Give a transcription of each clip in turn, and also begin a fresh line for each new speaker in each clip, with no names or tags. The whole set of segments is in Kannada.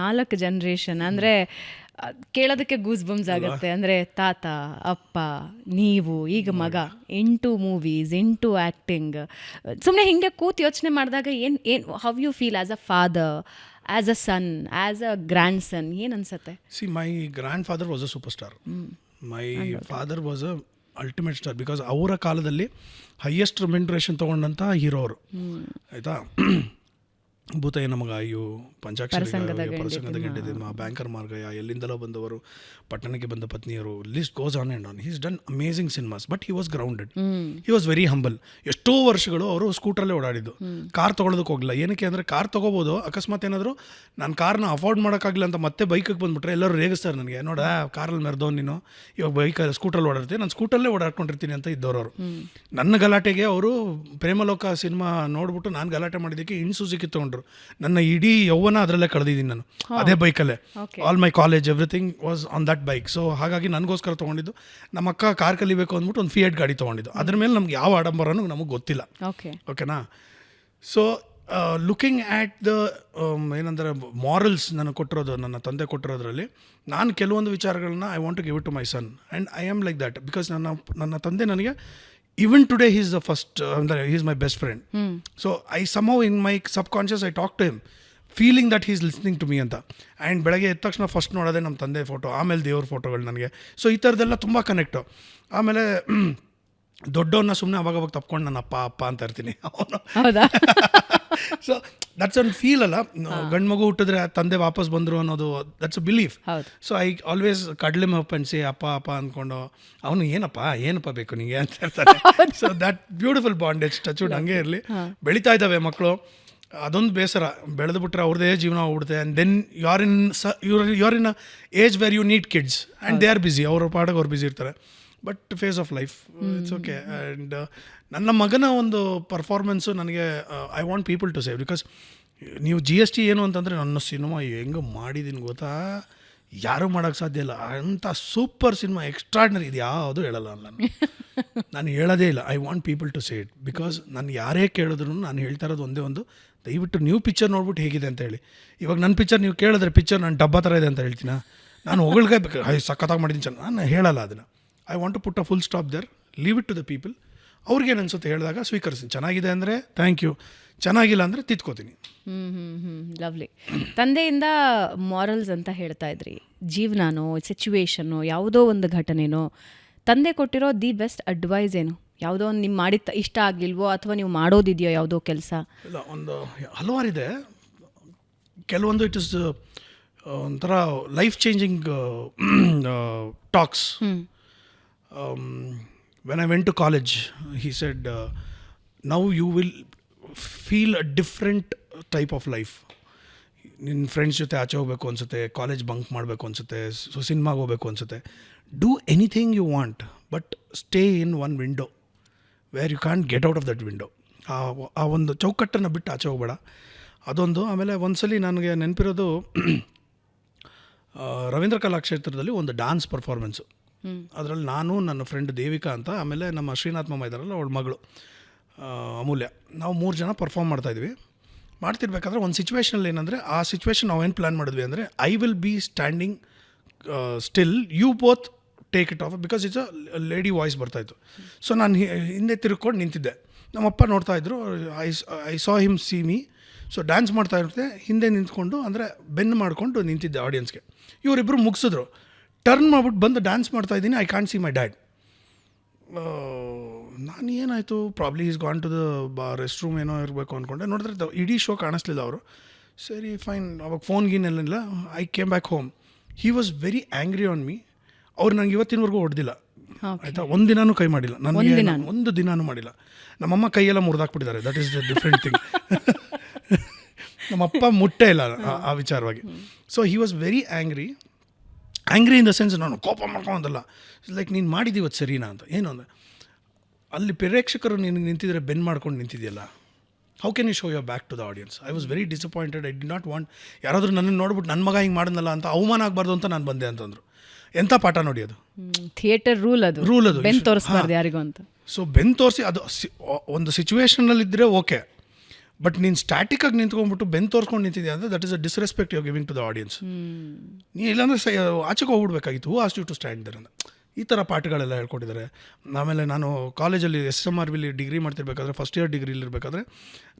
ನಾಲ್ಕು ಜನ್ರೇಷನ್ ಅಂದರೆ ಕೇಳೋದಕ್ಕೆ ಗೂಸ್ ಬಮ್ಸ್ ಆಗುತ್ತೆ. ಅಂದರೆ ತಾತ ಅಪ್ಪ ನೀವು ಈಗ ಮಗ ಎಂಟು ಮೂವೀಸ್ ಎಂಟು ಆ್ಯಕ್ಟಿಂಗ್ ಸುಮ್ಮನೆ ಹಿಂಗೆ ಕೂತು ಯೋಚನೆ ಮಾಡಿದಾಗ ಏನು ಏನು how you feel as a father as a son as a grandson ಏನು ಅನ್ಸುತ್ತೆ?
See my grandfather was a superstar my father was a ultimate star because ಅವರ ಕಾಲದಲ್ಲಿ ಹೈಯೆಸ್ಟ್ ರೆಮ್ಯುನರೇಷನ್ ತೊಗೊಂಡಂಥ ಹೀರೋ ಅವರು. ಆಯಿತಾ? ಭೂತಯ್ಯ ನಮಗ ಅಯ್ಯೋ ಪಂಚಾಕ್ಷರಿ
ಪರಸಂಗದ
ಬ್ಯಾಂಕರ್ ಮಾರ್ಗಯ್ಯ ಎಲ್ಲಿಂದಲೋ ಬಂದವರು ಪಟ್ಟಣಕ್ಕೆ ಬಂದ ಪತ್ನಿಯರು list goes on and on he's done amazing cinemas but he was grounded he was very humble ಎಷ್ಟೋ ವರ್ಷಗಳು ಅವರು ಸ್ಕೂಟ್ರಲ್ಲೇ ಓಡಾಡಿದ್ದು. ಕಾರ್ ತೊಗೊಳೋದಕ್ಕೆ ಹೋಗಿಲ್ಲ ಏನಕ್ಕೆ ಅಂದರೆ ಕಾರ್ ತೊಗೋಬೋದು ಅಕಸ್ಮಾತ್ ಏನಾದರೂ ನಾನು ಕಾರ್ನ ಅಫೋರ್ಡ್ ಮಾಡೋಕ್ಕಾಗಲಿಲ್ಲ ಅಂತ ಮತ್ತೆ ಬೈಕಿಗೆ ಬಂದುಬಿಟ್ರೆ ಎಲ್ಲರೂ ರೇಗಿಸ್ತಾರೆ ನನಗೆ. ನೋಡ ಕಾರಲ್ಲಿ ಮೆರೆದೋ ನೀನು ಇವಾಗ ಬೈಕ್ ಸ್ಕೂಟ್ರಲ್ಲಿ ಓಡಾಡ್ತೀನಿ ನಾನು ಸ್ಕೂಟರಲ್ಲೇ ಓಡಾಡ್ಕೊಂಡಿರ್ತೀನಿ ಅಂತ ಇದ್ದವರು ಅವರು. ನನ್ನ ಗಲಾಟೆಗೆ ಅವರು ಪ್ರೇಮಲೋಕ ಸಿನಿಮಾ ನೋಡ್ಬಿಟ್ಟು ನಾನು ಗಲಾಟೆ ಮಾಡಿದ್ದಕ್ಕೆ ಇನ್ಸೂಸಿಗೆ ತೊಗೊಂಡ್ರು ನನ್ನ ಇಡೀ ಯೌವನ ಅದರಲ್ಲೇ ಕಳೆದಿದ್ದೀನಿ ನಾನು. ಅದೇ ಬೈಕಲ್ಲೇ. All my college everything was on that bike so ಹಾಗಾಗಿ ನನಗೋಸ್ಕರ ತೊಗೊಂಡಿದ್ದು ನಮ್ಮ ಅಕ್ಕ ಕಾರ್ ಕಲಿಬೇಕು ಅಂದ್ಬಿಟ್ಟು ಒಂದು ಫಿಯೇಟ್ ಗಾಡಿ ತೊಗೊಂಡಿದ್ದು. ಅದ್ರ ಮೇಲೆ ನಮ್ಗೆ ಯಾವ ಆಡಂಬರನೂ ನಮಗೆ ಗೊತ್ತಿಲ್ಲ.
ಓಕೆ
ಓಕೆನಾ ಸೊ ಲುಕಿಂಗ್ ಆ್ಯಟ್ ದ ಏನಂದರೆ ಮಾರಲ್ಸ್ ನನಗೆ ಕೊಟ್ಟಿರೋದು ನನ್ನ ತಂದೆ ಕೊಟ್ಟಿರೋದ್ರಲ್ಲಿ ನಾನು ಕೆಲವೊಂದು ವಿಚಾರಗಳನ್ನ I want to give it to my son and I am like that because ನನ್ನ ನನ್ನ ತಂದೆ ನನಗೆ even today he's the first ಅಂದರೆ he's my best friend so I somehow in my subconscious I talk to him feeling that he's listening to me ಅಂತ. ಆ್ಯಂಡ್ ಬೆಳಗ್ಗೆ ಎದ್ದ ತಕ್ಷಣ ಫಸ್ಟ್ ನೋಡೋದೆ ನಮ್ಮ ತಂದೆ ಫೋಟೋ ಆಮೇಲೆ ದೇವ್ರ ಫೋಟೋಗಳು ನನಗೆ. ಸೊ ಈ ಥರದ್ದೆಲ್ಲ ತುಂಬ ಕನೆಕ್ಟು ಆಮೇಲೆ ದೊಡ್ಡವನ್ನ ಸುಮ್ಮನೆ ಅವಾಗ ಅವಾಗ ತಪ್ಕೊಂಡು ನನ್ನ ಅಪ್ಪ ಅಪ್ಪ ಅಂತ ಇರ್ತೀನಿ. ಅವನು. ಸೊ ದಟ್ಸ್ ಒನ್ ಫೀಲ್ ಅಲ್ಲ. ಗಂಡು ಮಗು ಹುಟ್ಟಿದ್ರೆ ತಂದೆ ವಾಪಸ್ ಬಂದರು ಅನ್ನೋದು that's a belief so I always cuddle ಮಪ್ಪನ್ಸಿ ಅಪ್ಪ ಅಪ್ಪ ಅಂದ್ಕೊಂಡು ಅವನು ಏನಪ್ಪ ಏನಪ್ಪ ಬೇಕು ನಿಂಗೆ? ಅಂತ ಹೇಳ್ತಾರೆ so that beautiful bondage touch wood ಹಂಗೆ ಇರಲಿ. ಬೆಳೀತಾ ಇದ್ದಾವೆ ಮಕ್ಕಳು. ಅದೊಂದು ಬೇಸರ. ಬೆಳೆದು ಬಿಟ್ರೆ ಅವ್ರದ್ದೇ ಜೀವನ ಹೋಗ್ಬಿಡುತ್ತೆ. And then you are in ಸ your you are in a age where you need kids and they are busy ಅವ್ರ ಪಾಡಿಗೆ ಅವ್ರು ಬಿಸಿ ಇರ್ತಾರೆ. But phase of life. It's okay and ನನ್ನ ಮಗನ ಒಂದು ಪರ್ಫಾರ್ಮೆನ್ಸು ನನಗೆ I want people to save because ನೀವು ಜಿ ಎಸ್ ಟಿ ಏನು ಅಂತಂದರೆ ನನ್ನ ಸಿನಿಮಾ ಹೆಂಗೆ ಮಾಡಿದ್ದೀನಿ ಗೊತ್ತಾ? ಯಾರೂ ಮಾಡೋಕ್ಕೆ ಸಾಧ್ಯ ಇಲ್ಲ. ಅಂಥ ಸೂಪರ್ ಸಿನಿಮಾ ಎಕ್ಸ್ಟ್ರಾಡ್ನರಿ ಇದು ಯಾವುದು ಹೇಳಲ್ಲ ನಾನು. ನಾನು ಹೇಳೋದೇ ಇಲ್ಲ. I want people to say it because ನಾನು ಯಾರೇ ಕೇಳಿದ್ರು ನಾನು ಹೇಳ್ತಾ ಇರೋದು ಒಂದೇ ಒಂದು ದಯವಿಟ್ಟು ನೀವು ಪಿಕ್ಚರ್ ನೋಡ್ಬಿಟ್ಟು ಹೇಗಿದೆ ಅಂತ ಹೇಳಿ. ಇವಾಗ ನನ್ನ ಪಿಕ್ಚರ್ ನೀವು ಕೇಳಿದ್ರೆ ಪಿಕ್ಚರ್ ನಾನು ಡಬ್ಬ ಥರ ಇದೆ ಅಂತ ಹೇಳ್ತೀನ? ನಾನು ಹೊಗಳ್ಗೆ ಹೈ ಸಖತ್ತಾಗಿ ಮಾಡಿದ್ದೀನಿ ಚೆನ್ನ ನಾನು ಹೇಳಲ್ಲ ಅದನ್ನು. I want to put a full stop there leave it to the people ಅವ್ರಿಗೇನು ಅನ್ಸುತ್ತೆ ಹೇಳಿದಾಗ ಸ್ವೀಕರಿಸ್ತೀನಿ ಚೆನ್ನಾಗಿದೆ ಅಂದರೆ ಥ್ಯಾಂಕ್ ಯು ಚೆನ್ನಾಗಿಲ್ಲ ಅಂದರೆ ತಿತ್ಕೋತೀನಿ
ಹ್ಞೂ ಹ್ಞೂ ಹ್ಞೂ ಲವ್ಲಿ ತಂದೆಯಿಂದ ಮಾರಲ್ಸ್ ಅಂತ ಹೇಳ್ತಾ ಇದ್ರಿ. ಜೀವನನೋ ಸಿಚುವೇಶನ್ನು ಯಾವುದೋ ಒಂದು ಘಟನೆನೋ ತಂದೆ ಕೊಟ್ಟಿರೋ ದಿ ಬೆಸ್ಟ್ ಅಡ್ವೈಸ್ ಏನು? ಯಾವುದೋ ಒಂದು ನಿಮ್ಮ ಮಾಡಿದ ಇಷ್ಟ ಆಗಲಿಲ್ವೋ ಅಥವಾ ನೀವು ಮಾಡೋದಿದೆಯೋ ಯಾವುದೋ ಕೆಲಸ?
ಇಲ್ಲ ಒಂದು ಹಲವಾರಿದೆ ಕೆಲವೊಂದು ಇಟ್ ಇಸ್ ಒಂಥರ life changing talks when I to to college said, said now you will feel a different type of life ನಿನ್ನ ಫ್ರೆಂಡ್ಸ್ ಜೊತೆ ಆಚೆ ಹೋಗ್ಬೇಕು ಅನ್ಸುತ್ತೆ ಕಾಲೇಜ್ ಬಂಕ್ ಮಾಡಬೇಕು ಅನ್ಸುತ್ತೆ ಸೊ ಸಿನಿಮಾಗೆ ಹೋಗ್ಬೇಕು ಅನ್ಸುತ್ತೆ. Do anything you want but stay in one window where you can get out of that window ಆ ಒಂದು ಚೌಕಟ್ಟನ್ನು ಬಿಟ್ಟು ಆಚೆ ಹೋಗಬೇಡ. ಅದೊಂದು ಆಮೇಲೆ ಒಂದ್ಸಲಿ ನನಗೆ ನೆನಪಿರೋದು ರವೀಂದ್ರ ಕಲಾಕ್ಷೇತ್ರದಲ್ಲಿ ಒಂದು ಡಾನ್ಸ್ ಪರ್ಫಾರ್ಮೆನ್ಸು ಅದರಲ್ಲಿ ನಾನು, ನನ್ನ ಫ್ರೆಂಡ್ ದೇವಿಕಾ ಅಂತ, ಆಮೇಲೆ ನಮ್ಮ ಶ್ರೀನಾಥ್ ಮಾಮ ಇದ್ದಾರಲ್ಲ ಅವಳ ಮಗಳು ಅಮೂಲ್ಯ. ನಾವು ಮೂರು ಜನ ಪರ್ಫಾರ್ಮ್ ಮಾಡ್ತಾಯಿದ್ವಿ ಮಾಡ್ತಿರ್ಬೇಕಾದ್ರೆ ಒಂದು ಸಿಚುವೇಶನಲ್ಲಿ ಏನಂದರೆ, ಆ ಸಿಚುವೇಶನ್ ಏನು ಪ್ಲ್ಯಾನ್ ಮಾಡಿದ್ವಿ ಅಂದರೆ I will be standing still you both take it off because it's a lady voice ಬರ್ತಾಯಿತ್ತು ಸೊ ನಾನು ಹಿಂದೆ ತಿರ್ಕೊಂಡು ನಿಂತಿದ್ದೆ. ನಮ್ಮಪ್ಪ ನೋಡ್ತಾ ಇದ್ರು I I saw him see me so dance ಮಾಡ್ತಾ ಇರುತ್ತೆ. ಹಿಂದೆ ನಿಂತ್ಕೊಂಡು, ಅಂದರೆ ಬೆನ್ನು ಮಾಡಿಕೊಂಡು ನಿಂತಿದ್ದೆ ಆಡಿಯನ್ಸ್ಗೆ ಇವರಿಬ್ಬರು ಮುಗಿಸಿದ್ರು. ಟರ್ನ್ ಮಾಡ್ಬಿಟ್ಟು ಬಂದು ಡ್ಯಾನ್ಸ್ ಮಾಡ್ತಾ ಇದ್ದೀನಿ I can't see my dad ನಾನು ಏನಾಯಿತು? Probably is gone to the ಬಾ ರೆಸ್ಟ್ ರೂಮ್ ಏನೋ ಇರಬೇಕು ಅಂದ್ಕೊಂಡೆ ನೋಡಿದ್ರೆ ದ- ಇಡೀ ಶೋ ಕಾಣಿಸ್ಲಿಲ್ಲ ಅವರು. ಸರಿ ಫೈನ್ ಅವಾಗ phone ಗೀನೆಲ್ಲ I came back home he was very angry on me ಅವ್ರು ನಂಗೆ ಇವತ್ತಿನವರೆಗೂ ಹೊಡೆದಿಲ್ಲ. ಆಯಿತಾ? ಒಂದು ದಿನಾನೂ ಕೈ ಮಾಡಿಲ್ಲ. ನಾನು ಒಂದು ದಿನಾನೂ. ಮಾಡಿಲ್ಲ. ನಮ್ಮಮ್ಮ ಕೈಯೆಲ್ಲ ಮುರಿದಾಕ್ಬಿಟ್ಟಿದ್ದಾರೆ. That is the different thing ನಮ್ಮಪ್ಪ ಮುಟ್ಟೇ ಇಲ್ಲ ಆ- ಆ ವಿಚಾರವಾಗಿ. So he was very angry angry in the sense ನಾನು ಕೋಪ ಮಾಡ್ಕೊಂಡಲ್ಲ ಲೈಕ್ ನೀನು ಮಾಡಿದ್ದು ಇವತ್ತು ಸರಿನಾ ಅಂತ. ಏನು ಅಂದರೆ ಅಲ್ಲಿ ಪ್ರೇಕ್ಷಕರು ನಿನಗೆ ನಿಂತಿದ್ರೆ ಬೆನ್ ಮಾಡ್ಕೊಂಡು ನಿಂತಿದೆಯಲ್ಲ. How can you show your back to the audience I was very disappointed I did not want ಯಾರಾದರೂ ನನ್ನನ್ನು ನೋಡ್ಬಿಟ್ಟು ನನ್ನ ಮಗ ಹಿಂಗೆ ಮಾಡಿದ್ನಲ್ಲ ಅಂತ ಅವಮಾನ ಆಗಬಾರ್ದು ಅಂತ ನಾನು ಬಂದೆ ಅಂತಂದರು. ಎಂಥ ಪಾಠ ನೋಡಿ ಅದು?
ಥಿಯೇಟರ್ ರೂಲ್ ಅದು.
ರೂಲ್ ಅದು.
ಬೆನ್ ತೋರಿಸ್ಬಾರ್ದು ಯಾರಿಗೂ ಅಂತ.
ಸೊ ಬೆನ್ ತೋರಿಸಿ ಅದು ಒಂದು ಸಿಚುವೇಶನಲ್ಲಿದ್ದರೆ ಓಕೆ ಬಟ್ ನೀನು ಸ್ಟ್ಯಾಟಿಕಾಗಿ ನಿಂತ್ಕೊಂಡ್ಬಿಟ್ಟು ಬೆನ್ ತೋರಿಸ್ಕೊಂಡು ನಿಂತಿದ್ಯಾ ಅಂದರೆ that is a disrespect you giving to the audience ನೀ ಇಲ್ಲಾಂದ್ರೆ ಸ ಆಚೆಗೆ ಹೋಗ್ಬಿಡ್ಬೇಕಾಗಿತ್ತು. Who asked you to stand there ಅಂತ ಈ ಥರ ಪಾಠಗಳೆಲ್ಲ ಹೇಳ್ಕೊಟ್ಟಿದ್ದಾರೆ. ಆಮೇಲೆ ನಾನು ಕಾಲೇಜಲ್ಲಿ ಎಸ್ ಎಂ ಆರ್ ವಿಲಿ ಡಿಗ್ರಿ ಮಾಡ್ತಿರ್ಬೇಕಾದ್ರೆ ಫಸ್ಟ್ ಇಯರ್ ಡಿಗ್ರಿ ಇರಬೇಕಾದ್ರೆ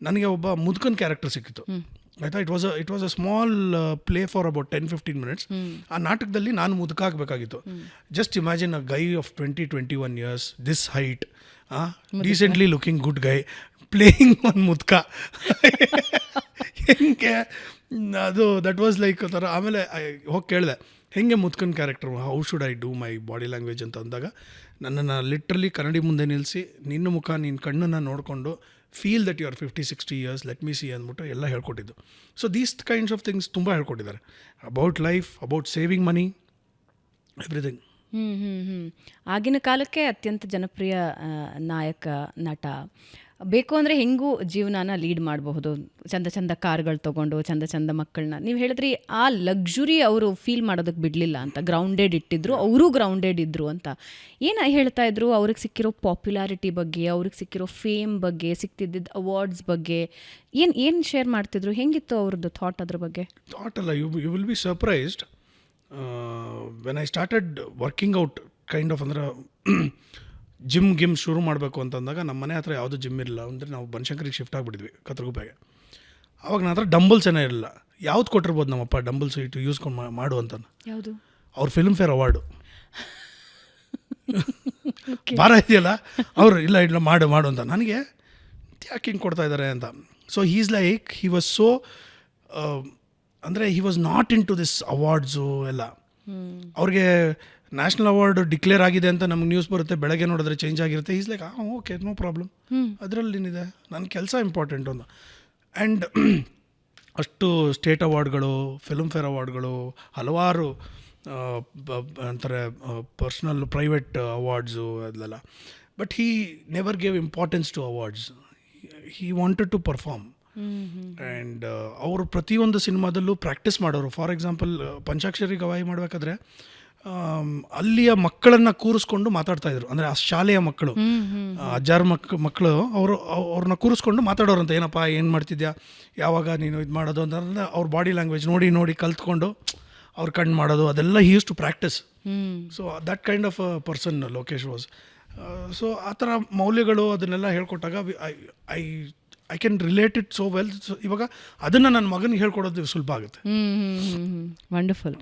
ನನಗೆ ಒಬ್ಬ ಮುದುಕನ್ ಕ್ಯಾರೆಕ್ಟರ್ ಸಿಕ್ಕಿತ್ತು. ಆಯಿತಾ? It was it was a small play for about ten fifteen minutes ಆ ನಾಟಕದಲ್ಲಿ ನಾನು ಮುದುಕ ಆಗಬೇಕಾಗಿತ್ತು just imagine a guy of twenty twenty one years this height decently looking good guy playing one ಮುದ್ಕ ಹೆಂಗೆ? ಅದು ದಟ್ ವಾಸ್ ಲೈಕ್ ಥರ ಆಮೇಲೆ ಹೋಗಿ ಕೇಳಿದೆ ಹೆಂಗೆ ಮುದ್ಕನ್ character how should I do my body language ಅಂತ ಅಂದಾಗ ನನ್ನನ್ನು ಲಿಟ್ರಲಿ ಕನ್ನಡಿ ಮುಂದೆ ನಿಲ್ಲಿಸಿ ನಿನ್ನ ಮುಖ ನಿನ್ನ ಕಣ್ಣನ್ನು ನೋಡಿಕೊಂಡು feel that you are fifty sixty years let me see ಅಂದ್ಬಿಟ್ಟು ಎಲ್ಲ ಹೇಳ್ಕೊಟ್ಟಿದ್ದು. So these kinds of things ತುಂಬ ಹೇಳ್ಕೊಟ್ಟಿದ್ದಾರೆ. About life about saving money everything
hmm hmm ಆಗಿನ ಕಾಲಕ್ಕೆ ಅತ್ಯಂತ ಜನಪ್ರಿಯ ನಾಯಕ, ನಟ. ಬೇಕು ಅಂದರೆ ಹೆಂಗೂ ಜೀವನಾನ ಲೀಡ್ ಮಾಡಬಹುದು. ಚಂದ ಚಂದ ಕಾರ್ಗಳು ತೊಗೊಂಡು, ಚಂದ ಚಂದ ಮಕ್ಕಳನ್ನ ನೀವು ಹೇಳಿದ್ರಿ, ಆ ಲಕ್ಸುರಿ ಅವರು ಫೀಲ್ ಮಾಡೋದಕ್ಕೆ ಬಿಡಲಿಲ್ಲ ಅಂತ. ಗ್ರೌಂಡೆಡ್ ಇಟ್ಟಿದ್ರು, ಅವರು ಗ್ರೌಂಡೆಡ್ ಇದ್ರು ಅಂತ. ಏನು ಹೇಳ್ತಾ ಇದ್ರು? ಅವ್ರಿಗೆ ಸಿಕ್ಕಿರೋ ಪಾಪ್ಯುಲಾರಿಟಿ ಬಗ್ಗೆ, ಅವ್ರಿಗೆ ಸಿಕ್ಕಿರೋ ಫೇಮ್ ಬಗ್ಗೆ ಸಿಕ್ತಿದ್ದಿದ್ದ ಅವಾರ್ಡ್ಸ್ ಬಗ್ಗೆ. ಏನು ಏನು ಶೇರ್ ಮಾಡ್ತಿದ್ರು? ಹೆಂಗಿತ್ತು ಅವ್ರದ್ದು ಥಾಟ್ ಅದ್ರ ಬಗ್ಗೆ?
ಥಾಟ್ ಅಲ್ಲ you will be surprised. When I started working out kind of ಅಂದ್ರೆ ಜಿಮ್ ಗಿಮ್ ಶುರು ಮಾಡಬೇಕು ಅಂತಂದಾಗ ನಮ್ಮ ಮನೆ ಹತ್ರ ಯಾವುದೂ ಜಿಮ್ ಇರಲಿಲ್ಲ. ಅಂದರೆ ನಾವು ಬನಶಂಕರಿಗೆ ಶಿಫ್ಟ್ ಆಗಿಬಿಟ್ಟಿದ್ವಿ ಕತ್ರಗುಪ್ಪೆಗೆ. ಆವಾಗ ನನ್ನ ಹತ್ರ ಡಂಬಲ್ಸ್ ಏನೇ ಇರಲಿಲ್ಲ. ಯಾವ್ದು ಕೊಟ್ಟಿರ್ಬೋದು ನಮ್ಮಪ್ಪ ಡಂಬಲ್ಸ್ ಇಟ್ಟು ಯೂಸ್ಕೊಂಡು ಮಾಡು ಅಂತ
ಯಾವುದು?
ಅವ್ರ ಫಿಲ್ಮ್ ಫೇರ್ ಅವಾರ್ಡು ಭಾರ ಇದೆಯಲ್ಲ? ಅವರು ಇಲ್ಲ ಇಲ್ಲ ಮಾಡು ಮಾಡು ಅಂತ. ನನಗೆ ಯಾಕೆ ಹಿಂಗೆ ಕೊಡ್ತಾ ಇದ್ದಾರೆ ಅಂತ. So he's like he was so ಅಂದರೆ he was not into this awards ಎಲ್ಲ. ಅವ್ರಿಗೆ ನ್ಯಾಷನಲ್ ಅವಾರ್ಡ್ ಡಿಕ್ಲೇರ್ ಆಗಿದೆ ಅಂತ ನಮ್ಗೆ ನ್ಯೂಸ್ ಬರುತ್ತೆ ಬೆಳಗ್ಗೆ ನೋಡಿದ್ರೆ ಚೇಂಜ್ ಆಗಿರುತ್ತೆ. ಈಸ್ ಲೈಕ್ ಹಾಂ ಓಕೆ ನೋ ಪ್ರಾಬ್ಲಮ್ ಅದರಲ್ಲಿ ಏನಿದೆ? ನನ್ನ ಕೆಲಸ ಇಂಪಾರ್ಟೆಂಟ್ ಒಂದು. ಆ್ಯಂಡ್ ಅಷ್ಟು ಸ್ಟೇಟ್ ಅವಾರ್ಡ್ಗಳು ಫಿಲ್ಮ್ ಫೇರ್ ಅವಾರ್ಡ್ಗಳು ಹಲವಾರು ಅಂತಾರೆ ಪರ್ಸ್ನಲ್ ಪ್ರೈವೇಟ್ ಅವಾರ್ಡ್ಸು ಅದೆಲ್ಲ but he never gave importance to awards he wanted to perform and ಅವರು ಪ್ರತಿಯೊಂದು ಸಿನಿಮಾದಲ್ಲೂ ಪ್ರಾಕ್ಟೀಸ್ ಮಾಡೋರು. ಫಾರ್ ಎಕ್ಸಾಂಪಲ್ ಪಂಚಾಕ್ಷರಿ ಗವಾಯಿ ಮಾಡಬೇಕಾದ್ರೆ ಅಲ್ಲಿಯ ಮಕ್ಕಳನ್ನು ಕೂರಿಸ್ಕೊಂಡು ಮಾತಾಡ್ತಾ ಇದ್ರು. ಅಂದರೆ ಆ ಶಾಲೆಯ ಮಕ್ಕಳು. ಅಜ್ಜಾರ ಮಕ್ ಮಕ್ಕಳು ಅವರು ಅವ್ರನ್ನ ಕೂರಿಸ್ಕೊಂಡು ಮಾತಾಡೋರಂತ. ಏನಪ್ಪ ಏನು ಮಾಡ್ತಿದ್ಯಾ? ಯಾವಾಗ ನೀನು ಇದು ಮಾಡೋದು ಅಂತಂದ್ರೆ ಅವ್ರ ಬಾಡಿ ಲ್ಯಾಂಗ್ವೇಜ್ ನೋಡಿ ನೋಡಿ ಕಲ್ತ್ಕೊಂಡು ಅವ್ರ ಕಣ್ಣು ಮಾಡೋದು ಅದೆಲ್ಲ he use to practice so that kind of person Lokesh was so ಆ ಥರ ಮೌಲ್ಯಗಳು ಅದನ್ನೆಲ್ಲ ಹೇಳ್ಕೊಟ್ಟಾಗ I I I can relate it so well ಇವಾಗ ಅದನ್ನು ನನ್ನ ಮಗನಿಗೆ ಹೇಳ್ಕೊಡೋದು ಸುಲಭ ಆಗುತ್ತೆ.
ವಂಡರ್ಫುಲ್